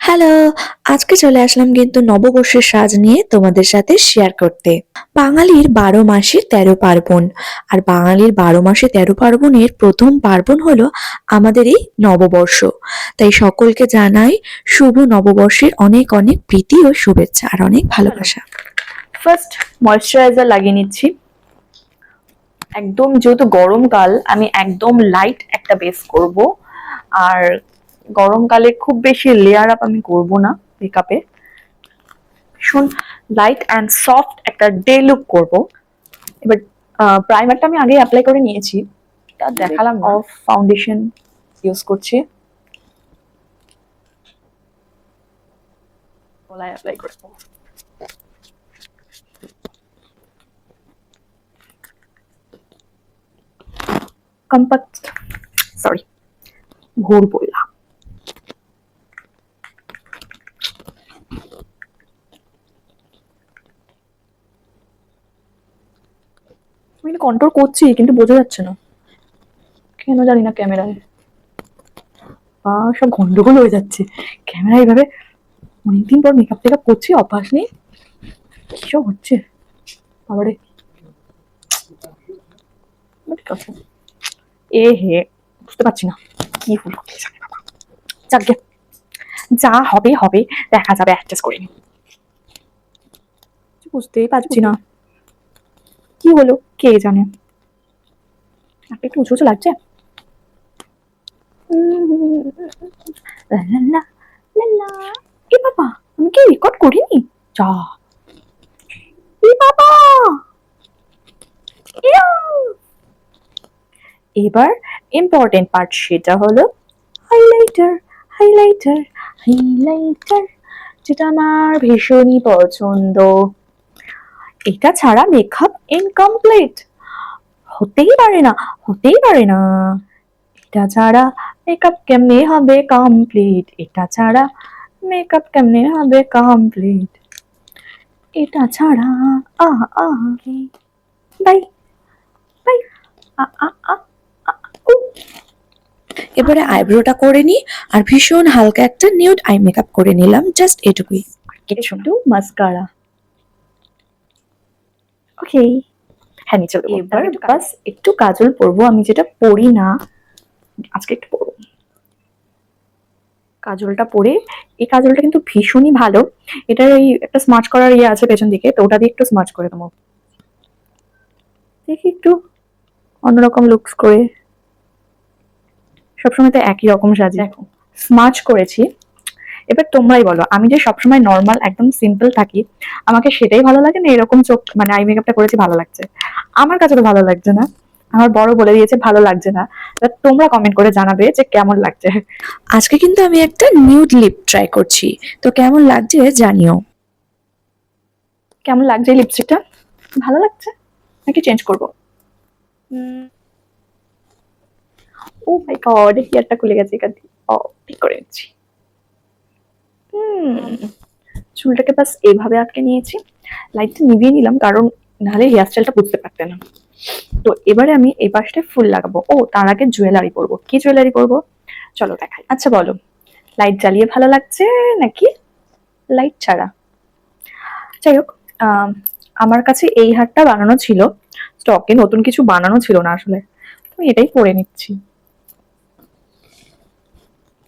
Hello, আজকে চলে আসলাম কিন্তু নববর্ষের সাজ নিয়ে তোমাদের সাথে শেয়ার করতে। বাঙালির বারো মাসে তেরো পার্বণ, আর বাঙালির বারো মাসে তেরো পার্বণের প্রথম পার্বণ হলো আমাদের এই নববর্ষ। তাই সকলকে জানাই শুভ নববর্ষের অনেক অনেক প্রীতি ও শুভেচ্ছা, আর অনেক ভালোবাসা। ফার্স্ট ময়শ্চারাইজার লাগিয়ে নিচ্ছি। একদম যেহেতু গরমকাল, আমি একদম লাইট একটা বেস করব। আর গরমকালে খুব বেশি লেয়ার আপ আমি করব না মেকআপে ভীষণ লাইট অ্যান্ড সফট একটা ডে লুক করব। এবার প্রাইমারটা আমি আগে অ্যাপ্লাই করে নিয়েছি। তা দেখালাম অফ ফাউন্ডেশন ইউজ করছি। গলায় অ্যাপ্লাই করব। কম্পাক্ট সরি ভোর বললাম আমি কন্ট্রোল করছি, কিন্তু বোঝা যাচ্ছে না। কেন জানি না ক্যামেরায়। বা সব গন্ডগোল হয়ে যাচ্ছে। ক্যামেরা এইভাবে অনেকদিন পর মেকআপ টেকআপ করছি, অভ্যাস নেই। কিসব হচ্ছে? বাবারে। ঠিক আছে এ হে, বুঝতে পারছি না। কি হলো যা হবে হবে। দেখা যাবে অ্যাডজাস্ট করে বুঝতেই পারছি না। কি হলো? কে জানে? একটা উঁচু উঁচু লাগছে। এ বাবা, আমি কি রেকর্ড করিনি? যা। এ বাবা! এবার ইম্পর্টেন্ট পার্ট সেটা হলো হাইলাইটার হাইলাইটার হাইলাইটার যেটা আমার ভীষণই পছন্দ। এটা ছাড়া মেকআপ ইনকমপ্লিট হতেই পারে না হতেই পারে না। এটা ছাড়া মেকআপ কেমনে হবে কমপ্লিট এটা ছাড়া মেকআপ কেমনে হবে কমপ্লিট এটা ছাড়া আহ আহ বাই বাই আ আ আ আ, এবারে আইব্রোটা করে নিই আর ভীষণ হালকা একটা নিউড আই মেকআপ করে নিলাম জাস্ট এটুকুই। একটু মাস্কারা ওকে হ্যাঁ নিচে এবার বাস একটু কাজল পরবো। আমি যেটা পরি না আজকে একটু পরবো। কাজলটা পরে এই কাজলটা কিন্তু ভীষণই ভালো। এটার এই একটা স্মার্চ করার ইয়ে আছে পেছন দিকে তো ওটা দিয়ে একটু স্মার্চ করে দেবো। দেখি একটু অন্যরকম লুকস করে। সবসময় তো একই রকম সাজে। দেখো। স্মার্চ করেছি। এবার তোমরাই বলো আমি যে সবসময় নর্মাল একদম সিম্পল থাকি আমাকে সেটাই ভালো লাগে না এরকম চোখ মানে আই মেকআপটা করেছি ভালো লাগছে? আমার কাছে তো ভালো লাগছে না। আমার বড় বলে দিয়েছে ভালো লাগছে না। তা তোমরা কমেন্ট করে জানাবে যে কেমন লাগছে। আজকে কিন্তু আমি একটা নিউড লিপ ট্রাই করছি। তো কেমন লাগছে জানিও। কেমন লাগছে লিপস্টিকটা ভালো লাগছে? নাকি চেঞ্জ করব? ও মাই গড হেয়ারটা খুলে গেছে এখান থেকে। ও ঠিক করে নিচ্ছি। চুলটাকে বাস এইভাবে আটকে নিয়েছি। লাইটটা নিভিয়ে নিলাম, কারণ নাহলে হেয়ার স্টাইলটা বুঝতে পারতে না। তো এবারে আমি এই পাশটায় ফুল লাগাবো। ও, তার আগে জুয়েলারি পরবো। কি জুয়েলারি পরবো? চলো দেখাই। আচ্ছা বলো। লাইট জ্বালিয়ে ভালো লাগছে নাকি? লাইট ছাড়া। যাই হোক আমার কাছে এই হারটা বানানো ছিল। স্টকে নতুন কিছু বানানো ছিল না আসলে। তো এটাই পরে নিচ্ছি।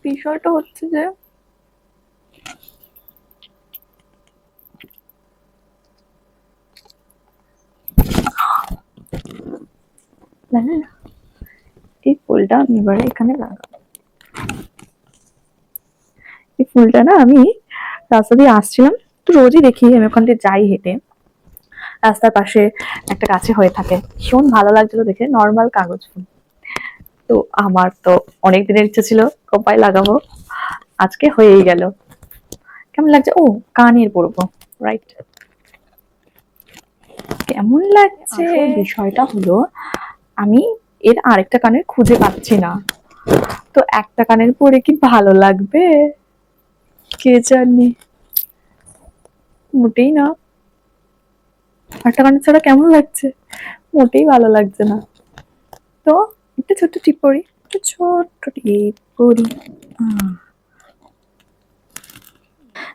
বিষয়টা হচ্ছে যে না, না, না। এই ফুলটা আমি এবারে এখানে লাগাবো। এই ফুলটা না আমি রাস্তা দিয়ে আসছিলাম তো রোজই দেখি আমি ওখান দিয়ে যাই হেঁটে। রাস্তার পাশে একটা গাছে হয়ে থাকে ভীষণ ভালো লাগছিল দেখে নর্মাল কাগজ ফুল। তো আমার তো অনেক দিনের ইচ্ছা ছিল কোপায় লাগাবো আজকে হয়েই গেল। কেমন লাগছে? ও কানের পরবো রাইট কেমন লাগছে? বিষয়টা হলো আমি এর আরেকটা কানের খুঁজে পাচ্ছি না। তো একটা কানের পরে কি ভালো লাগবে? কে জানে? মোটেই না। একটা কানের ছাড়া কেমন লাগছে? মোটেই ভালো লাগছে না। তো একটা ছোট্ট টিপ পরি একটা ছোট্ট টিপ আহ,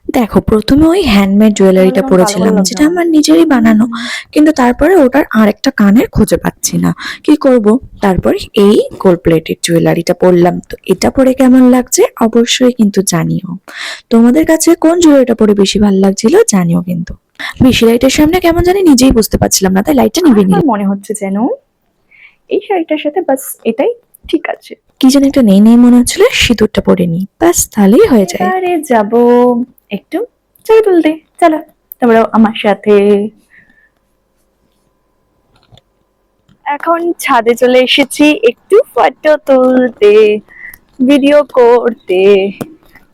দেখো প্রথমে ওই হ্যান্ডমেড জুয়েলারিটা পরেছিলাম যেটা আমার নিজেরই বানানো। কিন্তু তারপরে ওটার আরেকটা কানের খুঁজে পাচ্ছি না। কি করব? তারপর এই গোল্ড প্লেটেড জুয়েলারিটা পরলাম। তো এটা পরে কেমন লাগছে? অবশ্যই কিন্তু জানিও। তোমাদের কাছে কোন জুয়েলারিটা পরে বেশি ভালো লাগছিল? জানিও কিন্তু। বেশি লাইটের সামনে কেমন জানি নিজেই বুঝতে পারছিলাম না তাই লাইটটা নিভে আমার মনে হচ্ছে যেন এই শাড়িটার সাথে বাস এটাই ঠিক আছে। কি যেন একটা নেই নেই মনে হচ্ছিল সিঁদুরটা পরে নি ব্যাস তাহলেই হয়ে যায়। আরে যাব। একটু ছবি তুলতে। চলো তোমরাও আমার সাথে। এখন ছাদে চলে এসেছি একটু ফটো তুলতে ভিডিও করতে।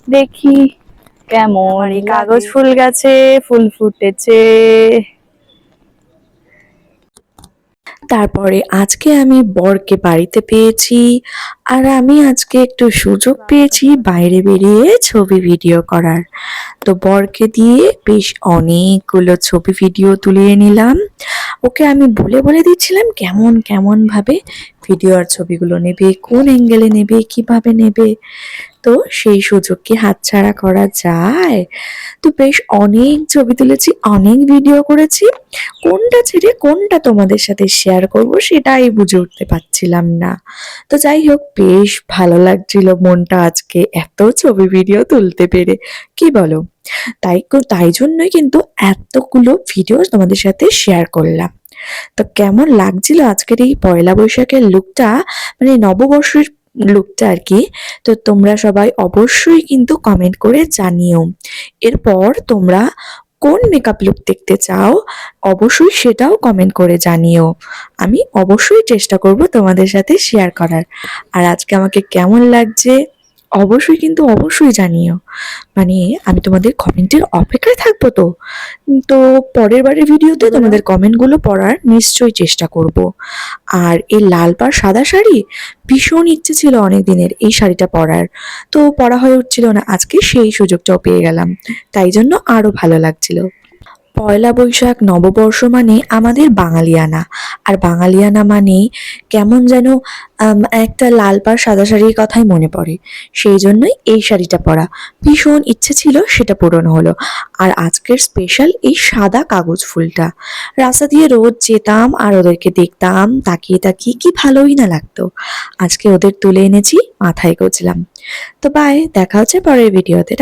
দেখি কেমন কাগজ ফুল গাছে ফুল ফুটেছে। তারপরে আজকে আমি বরকে বাড়িতে পেয়েছি আর আমি আজকে একটু সুযোগ পেয়েছি বাইরে বেরিয়ে ছবি ভিডিও করার। তো বরকে দিয়ে বেশ অনেকগুলো ছবি ভিডিও তুলিয়ে নিলাম। ওকে আমি বলে বলে দিচ্ছিলাম কেমন কেমন ভাবে ভিডিও আর ছবিগুলো নেবে, কোন অ্যাঙ্গেলে নেবে, কীভাবে নেবে। তো সেই সুযোগ কি হাতছাড়া করা যায়। তো বেশ অনেক ছবি তুলেছি, অনেক ভিডিও করেছি। কোনটা ছেড়ে কোনটা তোমাদের সাথে শেয়ার করব সেটাই বুঝে উঠতে পারছিলাম না। তো যাই হোক, বেশ ভালো লাগছিল মনটা আজকে এত ছবি ভিডিও তুলতে পেরে। কি বলো? তাই তাই জন্যই কিন্তু এতগুলো ভিডিও তোমাদের সাথে শেয়ার করলাম। তো কেমন লাগছিল আজকের এই পয়লা বৈশাখের লুকটা মানে নববর্ষের লুকটা আর কি? তো তোমরা সবাই অবশ্যই কিন্তু কমেন্ট করে জানিও। এরপর তোমরা কোন মেকআপ লুক দেখতে চাও, অবশ্যই সেটাও কমেন্ট করে জানিও। আমি অবশ্যই চেষ্টা করব তোমাদের সাথে শেয়ার করার। আর আজকে আমাকে কেমন লাগছে? অবশ্যই কিন্তু অবশ্যই জানিও। মানে আমি তোমাদের কমেন্টের অপেক্ষায় থাকব তো। তো পরের বারের ভিডিওতে তোমাদের কমেন্টগুলো পড়ার নিশ্চয়ই চেষ্টা করব। আর এই লাল পাড় সাদা শাড়ি ভীষণ ইচ্ছে ছিল অনেক দিনের এই শাড়িটা পরার। তো পরা হয়ে উঠছিল না আজকে সেই সুযোগটাও পেয়ে গেলাম। তাই জন্য আরও ভালো লাগছিল। পয়লা বৈশাখ নববর্ষ মানে আমাদের বাঙালিয়ানা। আর বাঙালিয়ানা মানে কেমন যেন একটা লাল পাড় সাদা শাড়ির কথাই মনে পড়ে। সেই জন্যই এই শাড়িটা পরা। ভীষণ ইচ্ছে ছিল সেটা পূরণ হলো। আর আজকের স্পেশাল এই সাদা কাগজ ফুলটা। রাস্তা দিয়ে রোজ যেতাম আর ওদেরকে দেখতাম, তাকিয়ে তাকিয়ে কি ভালোই না লাগতো। আজকে ওদের তুলে এনেছি, মাথায় গজলাম। তো বাই দেখা হচ্ছে পরের ভিডিওতে